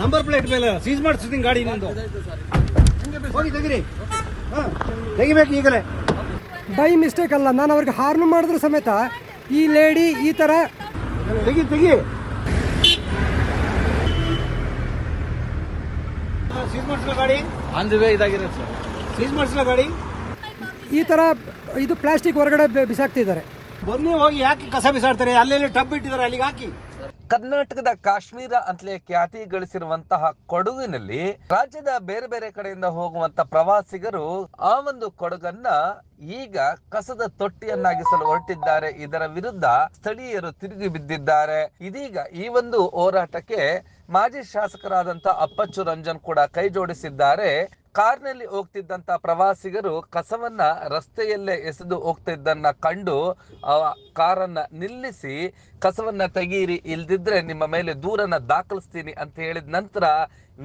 Number plate ಮೇಲೆ seize ಮಾಡಿಸ್ತೀನಿ ಗಾಡಿ ನಿಂದು. ಹೋಗಿ ತೆಗಿರಿ. ಹಾಂ ತೆಗಿಬೇಕು ಈಗಲೇ. ಬೈ ಮಿಸ್ಟೇಕ್ ಅಲ್ಲ ನಾನು ಅವ್ರಿಗೆ ಹಾರ್ನ್ ಮಾಡಿದ್ರು ಸಮೇತ ಈ ಲೇಡಿ ಈ ಥರ ತೆಗಿ ತೆಗಿ. ಸೀಸ್ ಮಾಡಿಸ್ಲ ಗಾಡಿ? ಆನ್ ದಿ ವೇ ಇದಾಗಿರುತ್ತೆ ಸರ್. ಸೀಸ್ ಮಾಡಿಸ್ಲ ಗಾಡಿ? ಈ ಥರ ಇದು ಪ್ಲಾಸ್ಟಿಕ್ ಹೊರಗಡೆ ಬಿಸಾಕ್ತಿದ್ದಾರೆ. ಬನ್ನಿ ಹೋಗಿ ಯಾಕೆ ಕಸ ಬಿಸಾಡ್ತಾರೆ? ಅಲ್ಲೆಲ್ಲಿ ಟಬ್ ಇಟ್ಟಿದ್ದಾರೆ ಅಲ್ಲಿಗೆ ಹಾಕಿ. ಕರ್ನಾಟಕದ ಕಾಶ್ಮೀರ ಅಂತಲೇ ಖ್ಯಾತಿ ಗಳಿಸಿರುವಂತಹ ಕೊಡಗಿನಲ್ಲಿ ರಾಜ್ಯದ ಬೇರೆ ಬೇರೆ ಕಡೆಯಿಂದ ಹೋಗುವಂತ ಪ್ರವಾಸಿಗರು ಆ ಒಂದು ಕೊಡಗನ್ನ ಈಗ ಕಸದ ತೊಟ್ಟಿಯನ್ನಾಗಿಸಲು ಹೊರಟಿದ್ದಾರೆ. ಇದರ ವಿರುದ್ಧ ಸ್ಥಳೀಯರು ತಿರುಗಿ ಬಿದ್ದಿದ್ದಾರೆ. ಇದೀಗ ಈ ಒಂದು ಹೋರಾಟಕ್ಕೆ ಮಾಜಿ ಶಾಸಕರಾದಂತ ಅಪ್ಪಚ್ಚು ರಂಜನ್ ಕೂಡ ಕೈ ಜೋಡಿಸಿದ್ದಾರೆ. ಕಾರ್ನಲ್ಲಿ ಹೋಗ್ತಿದ್ದಂತ ಪ್ರವಾಸಿಗರು ಕಸವನ್ನ ರಸ್ತೆಯಲ್ಲೇ ಎಸೆದು ಹೋಗ್ತಿದ್ದನ್ನ ಕಂಡು ಆ ಕಾರನ್ನ ನಿಲ್ಲಿಸಿ ಕಸವನ್ನ ತೆಗೀರಿ, ಇಲ್ದಿದ್ರೆ ನಿಮ್ಮ ಮೇಲೆ ದೂರನ್ನ ದಾಖಲಿಸ್ತೀನಿ ಅಂತ ಹೇಳಿದ ನಂತರ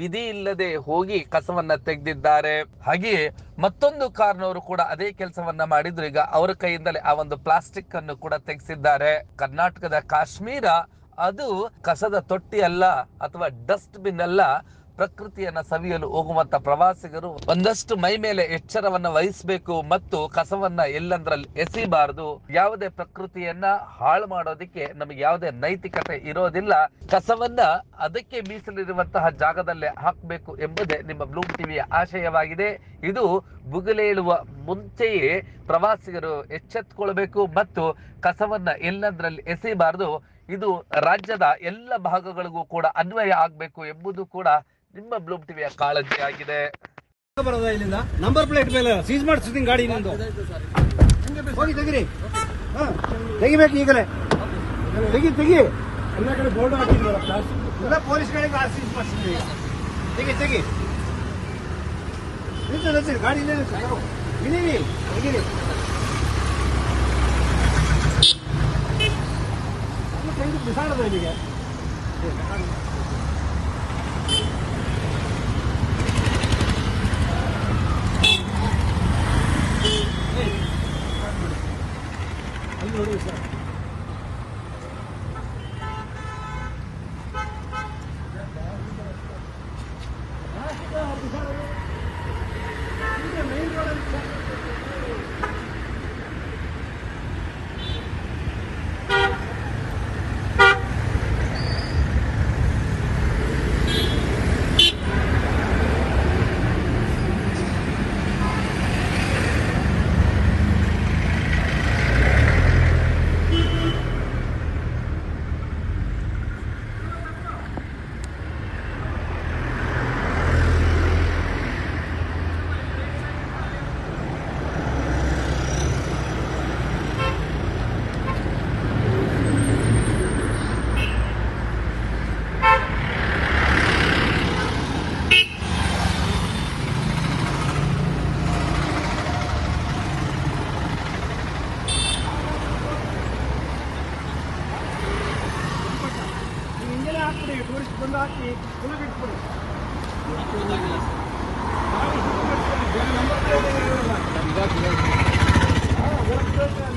ವಿಧಿ ಇಲ್ಲದೆ ಹೋಗಿ ಕಸವನ್ನ ತೆಗೆದಿದ್ದಾರೆ. ಹಾಗೆಯೇ ಮತ್ತೊಂದು ಕಾರ್ನವರು ಕೂಡ ಅದೇ ಕೆಲಸವನ್ನ ಮಾಡಿದ್ರು. ಈಗ ಅವರ ಕೈಯಿಂದಲೇ ಆ ಒಂದು ಪ್ಲಾಸ್ಟಿಕ್ ಅನ್ನು ಕೂಡ ತೆಗೆಸಿದ್ದಾರೆ. ಕರ್ನಾಟಕದ ಕಾಶ್ಮೀರ ಅದು ಕಸದ ತೊಟ್ಟಿ ಅಲ್ಲ ಅಥವಾ ಡಸ್ಟ್ ಬಿನ್ ಅಲ್ಲ ಪ್ರಕೃತಿಯನ್ನ ಸವಿಯಲು ಹೋಗುವಂತ ಪ್ರವಾಸಿಗರು ಒಂದಷ್ಟು ಮೈ ಮೇಲೆ ಎಚ್ಚರವನ್ನ ವಹಿಸಬೇಕು ಮತ್ತು ಕಸವನ್ನ ಎಲ್ಲಂದ್ರಲ್ಲಿ ಎಸಿಬಾರದು. ಯಾವುದೇ ಪ್ರಕೃತಿಯನ್ನ ಹಾಳು ಮಾಡೋದಿಕ್ಕೆ ನಮಗೆ ಯಾವುದೇ ನೈತಿಕತೆ ಇರೋದಿಲ್ಲ. ಕಸವನ್ನ ಅದಕ್ಕೆ ಮೀಸಲಿರುವಂತಹ ಜಾಗದಲ್ಲೇ ಹಾಕಬೇಕು ಎಂಬುದೇ ನಿಮ್ಮ ಬ್ಲೂಮ್ ಟಿವಿಯ ಆಶಯವಾಗಿದೆ. ಇದು ಬುಗಲೇಳುವ ಮುಂಚೆಯೇ ಪ್ರವಾಸಿಗರು ಎಚ್ಚೆತ್ತುಕೊಳ್ಬೇಕು ಮತ್ತು ಕಸವನ್ನ ಎಲ್ಲಂದ್ರಲ್ಲಿ ಎಸೆಯಬಾರದು ಇದು ರಾಜ್ಯದ ಎಲ್ಲ ಭಾಗಗಳಿಗೂ ಕೂಡ ಅನ್ವಯ ಆಗಬೇಕು ಎಂಬುದು ಕೂಡ ನಿಮ್ಮ ಬ್ಲೂಮ್ ಟಿವಿಯ ಕಾಳಜಿಯಾಗಿದೆ ಬರೋದ ಇಲ್ಲಿಂದ? ನಂಬರ್ ಪ್ಲೇಟ್ ಮೇಲೆ ಸೀಸ್ ಮಾಡಿಸ್ತೀನಿ ಗಾಡಿ ನಿಂದು. ಹೋಗಿ ತೆಗಿರಿ. ಹಾ ತೆಗಿಬೇಕು ಈಗಲೇ. ತೆಗಿ ತೆಗಿ. ಎಲ್ಲ ಕಡೆ ಬೋರ್ಡ್ ಹಾಕಿದ್ವಲ್ಲ ಎಲ್ಲ ಪೊಲೀಸ್ ಗಾಡಿಗೆ ಆ ಸೀಸ್ ಮಾಡಿಸ್ತೀನಿ ತೆಗಿ ತೆಗಿ. ನಿಲ್ಸು ನಿಲ್ಸಿ ಗಾಡಿ ನಿಲ್ಲಿಸಿ ಇಳೀರಿ ತೆಗೀರಿ ತೆಗೆದು ಬಿಸಾಡೋದು ಇಲ್ಲಿಗೆ.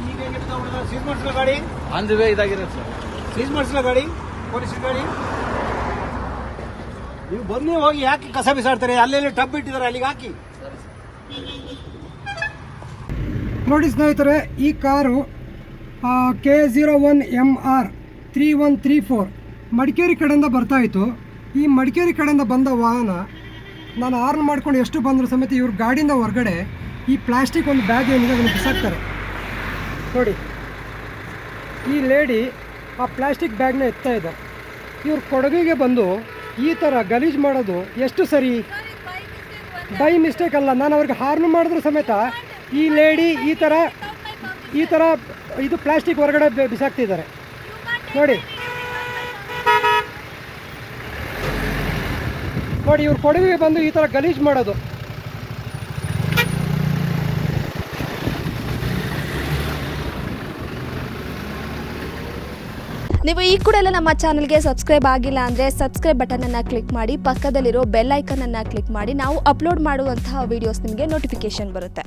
ಈಗ ಹೆಂಗೆ ಇಟ್ಕೊಂಡ್ಬಿಡೋದು? ಸೀಸ್ ಮಾಡಿಸಲ ಗಾಡಿ ಆನ್ ದಿ ವೇ ಇದಾಗಿರುತ್ತೆ ಸರ್. ಸೀಸ್ ಮಾಡಿಸ್ಲ ಗಾಡಿ ಪೊಲೀಸ್ ಗಾಡಿ. ನೀವು ಬನ್ನಿ ಹೋಗಿ ಯಾಕೆ ಕಸ ಬಿಸಾಡ್ತಾರೆ? ಅಲ್ಲೆಲ್ಲಿ ಟಬ್ ಇಟ್ಟಿದ್ದಾರೆ ಅಲ್ಲಿಗೆ ಹಾಕಿ. ನೋಡಿ ಸ್ನೇಹಿತರೆ ಈ car K zero one M R three one three four Madikeri ಕಡೆಯಿಂದ ಬರ್ತಾ ಇತ್ತು. ಈ ಮಡಿಕೇರಿ ಕಡೆಯಿಂದ ಬಂದ ವಾಹನ ನಾನು ಆರ್ನ್ ಮಾಡ್ಕೊಂಡು ಎಷ್ಟು ಬಂದರೂ ಸಮೇತ ಇವ್ರ ಗಾಡಿಯಿಂದ ಹೊರಗಡೆ ಈ ಪ್ಲಾಸ್ಟಿಕ್ ಒಂದು ಬ್ಯಾಗ್ ಏನಿದೆ ಅದನ್ನು ಬಿಸಾಕ್ತಾರೆ. ನೋಡಿ, ಈ ಲೇಡಿ ಆ ಪ್ಲಾಸ್ಟಿಕ್ ಬ್ಯಾಗ್ನ ಎತ್ತಾ ಇದೆ. ಇವ್ರ ಕೊಡಗಿಗೆ ಬಂದು ಈ ಥರ ಗಲೀಜು ಮಾಡೋದು ಎಷ್ಟು ಸರಿ? ಬೈ ಮಿಸ್ಟೇಕ್ ಅಲ್ಲ, ನಾನು ಅವ್ರಿಗೆ ಹಾರ್ನ್ ಮಾಡಿದ್ರು ಸಮೇತ ಈ ಲೇಡಿ ಈ ಥರ ಈ ಥರ ಇದು ಪ್ಲಾಸ್ಟಿಕ್ ಹೊರಗಡೆ ಬಿಸಾಕ್ತಿದ್ದಾರೆ. ನೋಡಿ ನೋಡಿ ಇವ್ರು ಕೊಡವಿಗೆ ಬಂದು ಈ ತರ ಗಲೀಜು ಮಾಡೋದು. ನೀವು ಈ ಕೂಡ ಎಲ್ಲ ನಮ್ಮ ಚಾನಲ್ಗೆ ಸಬ್ಸ್ಕ್ರೈಬ್ ಆಗಿಲ್ಲ ಅಂದರೆ ಸಬ್ಸ್ಕ್ರೈಬ್ ಬಟನನ್ನು ಕ್ಲಿಕ್ ಮಾಡಿ, ಪಕ್ಕದಲ್ಲಿರೋ ಬೆಲ್ ಐಕನನ್ನು ಕ್ಲಿಕ್ ಮಾಡಿ, ನಾವು ಅಪ್ಲೋಡ್ ಮಾಡುವಂತಹ ವೀಡಿಯೋಸ್ ನಿಮಗೆ ನೋಟಿಫಿಕೇಶನ್ ಬರುತ್ತೆ.